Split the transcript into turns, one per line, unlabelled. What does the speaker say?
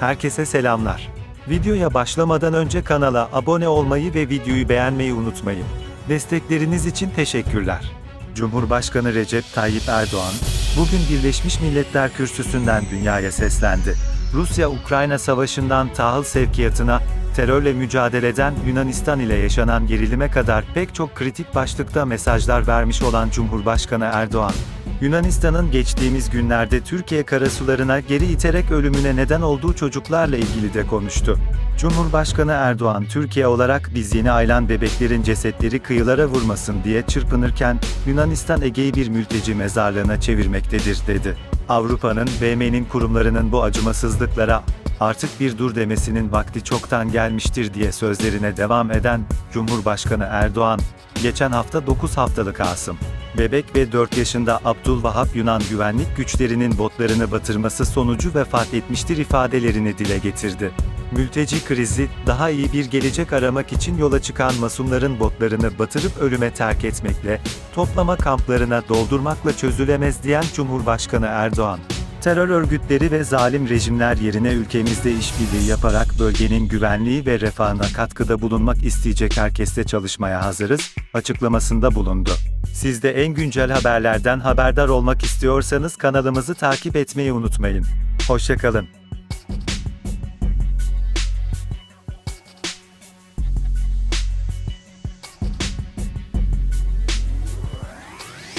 Herkese selamlar. Videoya başlamadan önce kanala abone olmayı ve videoyu beğenmeyi unutmayın. Destekleriniz için teşekkürler. Cumhurbaşkanı Recep Tayyip Erdoğan, bugün Birleşmiş Milletler Kürsüsü'nden dünyaya seslendi. Rusya-Ukrayna savaşından tahıl sevkiyatına, terörle mücadeleden Yunanistan ile yaşanan gerilime kadar pek çok kritik başlıkta mesajlar vermiş olan Cumhurbaşkanı Erdoğan, Yunanistan'ın geçtiğimiz günlerde Türkiye karasularına geri iterek ölümüne neden olduğu çocuklarla ilgili de konuştu. Cumhurbaşkanı Erdoğan, Türkiye olarak biz yeni aylan bebeklerin cesetleri kıyılara vurmasın diye çırpınırken, Yunanistan Ege'yi bir mülteci mezarlığına çevirmektedir, dedi. Avrupa'nın, BM'nin kurumlarının bu acımasızlıklara, artık bir dur demesinin vakti çoktan gelmiştir diye sözlerine devam eden, Cumhurbaşkanı Erdoğan, geçen hafta 9 haftalık Asım, Bebek ve 4 yaşında Abdülvahap Yunan güvenlik güçlerinin botlarını batırması sonucu vefat etmiştir ifadelerini dile getirdi. Mülteci krizi, daha iyi bir gelecek aramak için yola çıkan masumların botlarını batırıp ölüme terk etmekle, toplama kamplarına doldurmakla çözülemez diyen Cumhurbaşkanı Erdoğan, terör örgütleri ve zalim rejimler yerine ülkemizde işbirliği yaparak bölgenin güvenliği ve refahına katkıda bulunmak isteyecek herkesle çalışmaya hazırız, açıklamasında bulundu. Siz de en güncel haberlerden haberdar olmak istiyorsanız kanalımızı takip etmeyi unutmayın. Hoşçakalın.